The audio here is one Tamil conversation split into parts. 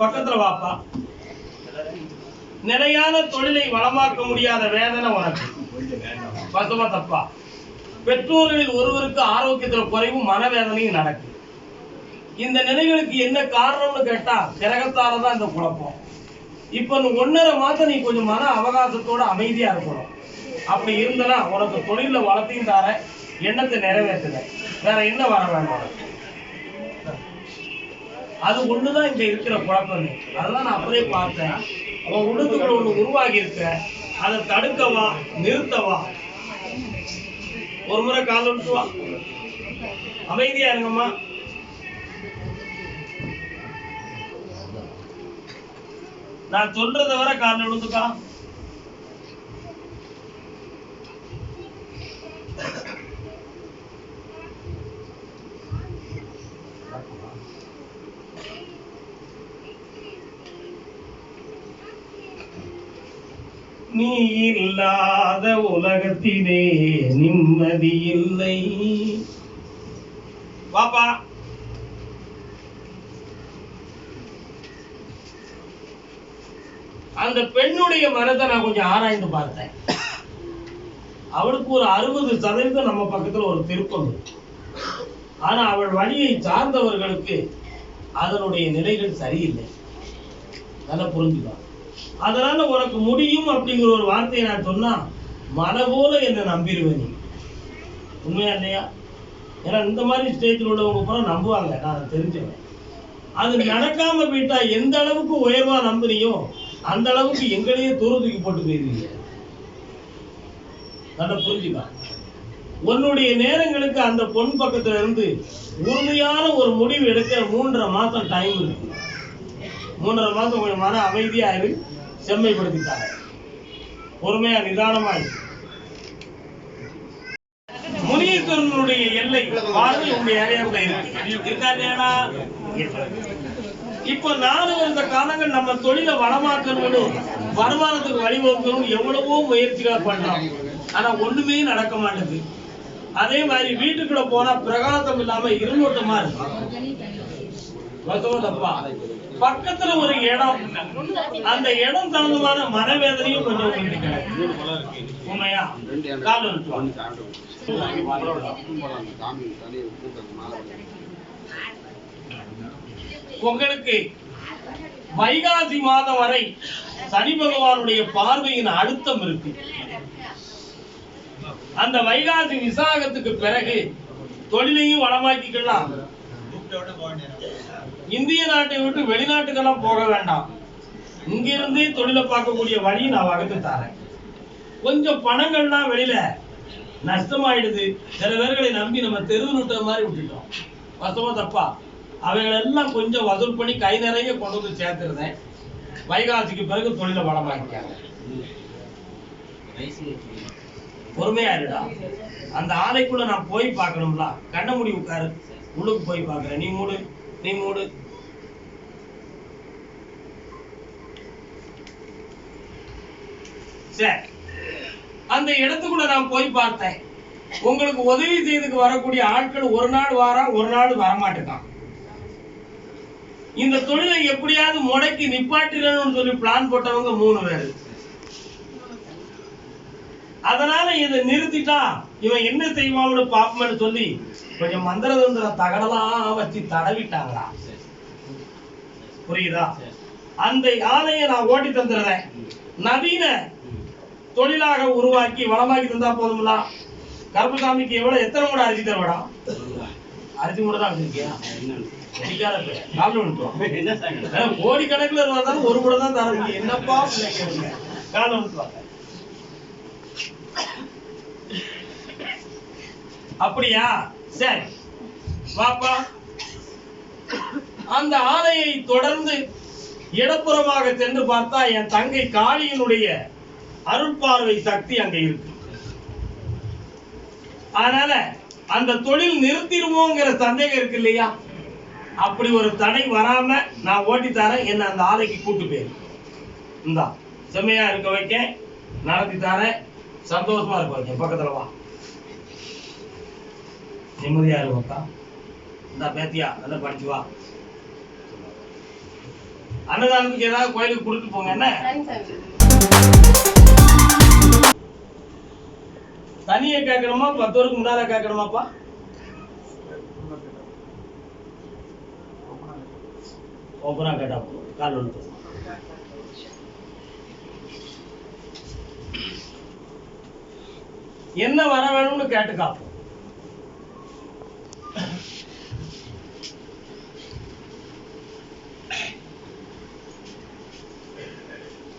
பக்கத்துல வாப்பா. நிலையான தொழிலை வளமாக்க முடியாத வேதனை உனக்கு. பசுமா தப்பா. பெற்றோர்களில் ஒருவருக்கு ஆரோக்கியத்துல குறைவும் மனவேதனையும் நடக்கும் இந்த நிலைகளுக்கு என்ன காரணம்னு கேட்டா கிரகத்தால தான் இந்த குழப்பம். இப்ப ஒன்னரை மாசம் நீ கொஞ்சம் மன அவகாசத்தோட அமைதியா இருக்கணும். அப்படி இருந்தனா உனக்கு தொழில வளர்த்தியும் தர எண்ணத்தை நிறைவேற்றுன வேற என்ன வர வேண்டாம் உனக்கு? அது ஒண்ணுதான் இங்க இருக்கிற குழப்பம். அதெல்லாம் நான் அப்படியே பார்த்தேன். அவன் உள்ளத்துக்குள்ள ஒண்ணு உருவாகி இருக்க அதை தடுக்கவா நிறுத்தவா? ஒரு முறை கால் விட்டு அமைதியா இருங்கம்மா. நான் சொல்றதை வர கால் விழுந்துக்கா நீ இல்லாத உலகத்திலே நிம்மதி இல்லை பாப்பா அந்த பெண்ணுடைய மனதை நான் கொஞ்சம் ஆராய்ந்து பார்த்தேன். அவளுக்கு ஒரு அறுபது சதவீதம் நம்ம பக்கத்துல ஒரு திருப்பம் இருக்கு. ஆனா அவள் வழியை சார்ந்தவர்களுக்கு அதனுடைய நிலைகள் சரியில்லை. நல்லா புரிஞ்சுக்கலாம் அதனால உனக்கு முடியும் அப்படிங்கிற ஒரு வார்த்தையை நான் சொன்னா மன போல என்னை நம்பிடுவேன் நீ. உண்மையா இல்லையா? ஏன்னா இந்த மாதிரி ஸ்டேஜில் உள்ளவங்க பூரா நம்புவாங்க. நான் அதை தெரிஞ்சவன் அது நடக்காம போயிட்டா எந்த அளவுக்கு உயர்வா நம்புறியோ அந்த அளவுக்கு எங்களையே தூர தூக்கி போட்டு போயிருவீங்க நல்லா புரிஞ்சுக்கா. உன்னுடைய நேரங்களுக்கு அந்த பொன் பக்கத்துல இருந்து உறுதியான ஒரு முடிவு எடுக்க மூன்றரை மாசம் டைம் இருக்கு. மூன்றரை மாசம் கொஞ்சம் மன அமைதியா இருக்கு செம்மைப்படுத்திட்டாங்க. பொறுமையா நிதானமாய். இரு முனீஸ்வரனுடைய எல்லை பார்வை உங்க ஏரியாவுல இருக்கு. இப்ப நானும் இந்த காலங்கள் நம்ம தொழிலை வளமாக்கணும்னு வருமானத்துக்கு வழிவகுக்கணும் எவ்வளவோ முயற்சிகளை பண்றோம் ஆனா ஒண்ணுமே நடக்க மாட்டேங்குது. அதே மாதிரி வீட்டுக்குள்ள போனா பிரகாசம் இல்லாம இருநூட்டமா இருக்கு. தப்பா? பக்கத்துல ஒரு இடம். அந்த இடம் தகுந்தமான மனவேதனையும் கொஞ்சம் உங்களுக்கு உண்மையா? கால் உங்களுக்கு வைகாசி மாதம் வரை சனி பகவானுடைய பார்வையின் அழுத்தம் இருக்கு. அந்த வைகாசி விசாகத்துக்கு பிறகு தொழிலையும் வளமாக்கிக்கலாம். இந்திய நாட்டை விட்டு வெளிநாட்டுக்கெல்லாம் போக வேண்டாம். இங்கிருந்தே தொழிலை பார்க்கக்கூடிய வழியை நான் வகுத்து தரேன். கொஞ்சம் பணங்கள்லாம் வெளியில நஷ்டமாயிடுது. சில பேர்களை நம்பி நம்ம தெருவு நுட்ட மாதிரி விட்டுட்டோம். வசமா தப்பா. அவைகளெல்லாம் கொஞ்சம் வசூல் பண்ணி கை நிறைய கொண்டு வந்து சேர்த்துருந்தேன். வைகாசிக்கு பிறகு தொழிலை வளமாக்கிட்டாங்க. பொறுமையா இருடா அந்த ஆலைக்குள்ள நான் போய் பார்க்கணும்ல. கண்ண முடி உட்காரு. உள்ளுக்கு போய் பார்க்கறேன். நீ மூடு நீ மூடு. சரி அந்த இடத்துக்குள்ள நான் போய் பார்த்தேன். உங்களுக்கு உதவி செய்துக்கு வரக்கூடிய ஆட்கள் ஒரு நாள் வாரா ஒரு நாள் வரமாட்டேங்கான் இந்த தொழிலை எப்படியாவது முடக்கி நிப்பாட்டிடணும்னு சொல்லி பிளான் போட்டவங்க மூணு பேர். அதனால இதை நிறுத்திட்டா இவன் என்ன செய்வான்னு பாப்போம்னு சொல்லி கொஞ்சம் மந்திர தந்திர தகடலாம் வச்சு தடவிட்டாங்களா? புரியுதா? அந்த ஆலையை நான் ஓட்டி தந்துடுறேன். நவீன தொழிலாக உருவாக்கி வளமாக்கி தந்தா போதுங்களா கருப்பசாமிக்கு எவ்வளவு எத்தனை மூட அரிசி தருவடா? அரிசி மூட தான் வச்சிருக்கியா? அடிக்காத பையன். கால்ல விழுந்துரும். கோடி கணக்குல இருந்தாலும் ஒரு கூட தான் தர என்னப்பா விழுந்துருவாங்க. அப்படியா? சரி. வாப்பா. அந்த ஆலையை தொடர்ந்து இடப்புறமாக சென்று பார்த்தா என் தங்கை காளியினுடைய அருட்பார்வை சக்தி அங்க இருக்கு. அதனால அந்த தொழில் நிறுத்திடுவோங்கிற சந்தேகம் இருக்கு இல்லையா? அப்படி ஒரு தடை வராம நான் ஓட்டி தரேன் என்ன அந்த ஆலைக்கு கூட்டு போயிரு. இந்தா செம்மையா இருக்க வைக்க நடத்தி தரேன். சந்தோஷமா இருக்க வைக்க பக்கத்துல வா. நிம்மதியா இருக்கா இந்த பேத்தியா நல்லா படிச்சு வா. அன்னதானத்துக்கு ஏதாவது கோயிலுக்கு கொடுத்து போங்க என்ன? தனியை கேட்கணுமா? பத்து முன்னால கேட்கணுமாப்பா? ஓப்பனா கேட்டா போதும். கால் ஒன்று என்ன வர வேணும்னு கேட்டு காப்போம்.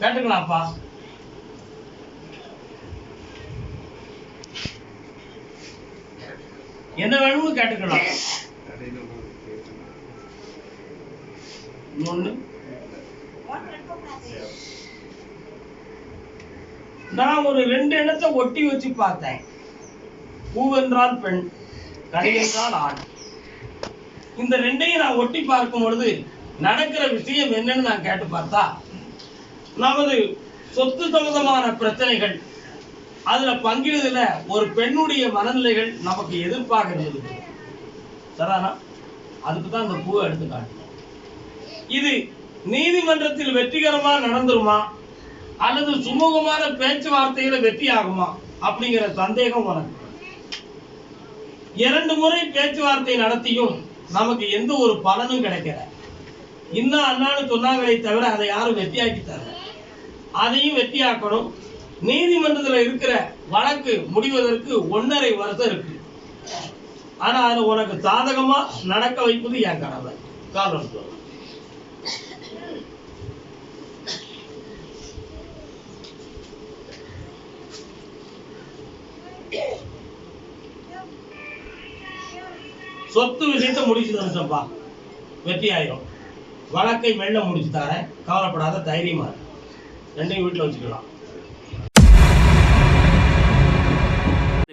கேட்டுக்கலாம்ப்பா. என்ன வேணும்னு கேட்டுக்கலாம். நான் ஒரு ரெண்டு எண்ணத்தை ஒட்டி வச்சு பார்த்தேன். பூவென்றால் பெண் கனி என்றால் ஆண். இந்த ரெண்டையும் நான் ஒட்டி பார்க்கும் பொழுது நடக்கிற விஷயம் என்னன்னு நான் கேட்டு பார்த்தா நமது சொத்து சம்பந்தமான பிரச்சனைகள் அதுல பங்கிடுதல ஒரு பெண்ணுடைய மனநிலைகள் நமக்கு எதிர்ப்பாக இருந்தது சரிதானா அதுக்கு தான் இந்த பூவை எடுத்துக்காட்டு இது நீதிமன்றத்தில் வெற்றிகரமா நடந்துருமா? அல்லது சுமூகமான பேச்சுவார்த்தையில வெற்றி ஆகுமா அப்படிங்கிற சந்தேகம் உனக்கு. இரண்டு முறை பேச்சுவார்த்தை நடத்தியும் நமக்கு எந்த ஒரு பலனும் கிடைக்கல. இன்னும் அண்ணான்னு சொன்னாங்களே தவிர அதை யாரும் வெற்றியாக்கி தரல. அதையும் வெற்றியாக்கணும். நீதிமன்றத்துல இருக்கிற வழக்கு முடிவதற்கு ஒன்றரை வருஷம் இருக்கு. ஆனா அது உனக்கு சாதகமா நடக்க வைப்பது என் கடமை. காரணம் சொல்லு. சொத்து விஷயத்தை முடிச்சு தந்துட்டப்பா வெற்றி ஆயிரும் வழக்கை மெல்ல முடிச்சு தரேன். கவலைப்படாத தைரியமா இரு. ரெண்டையும் வீட்டுல வச்சுக்கலாம்.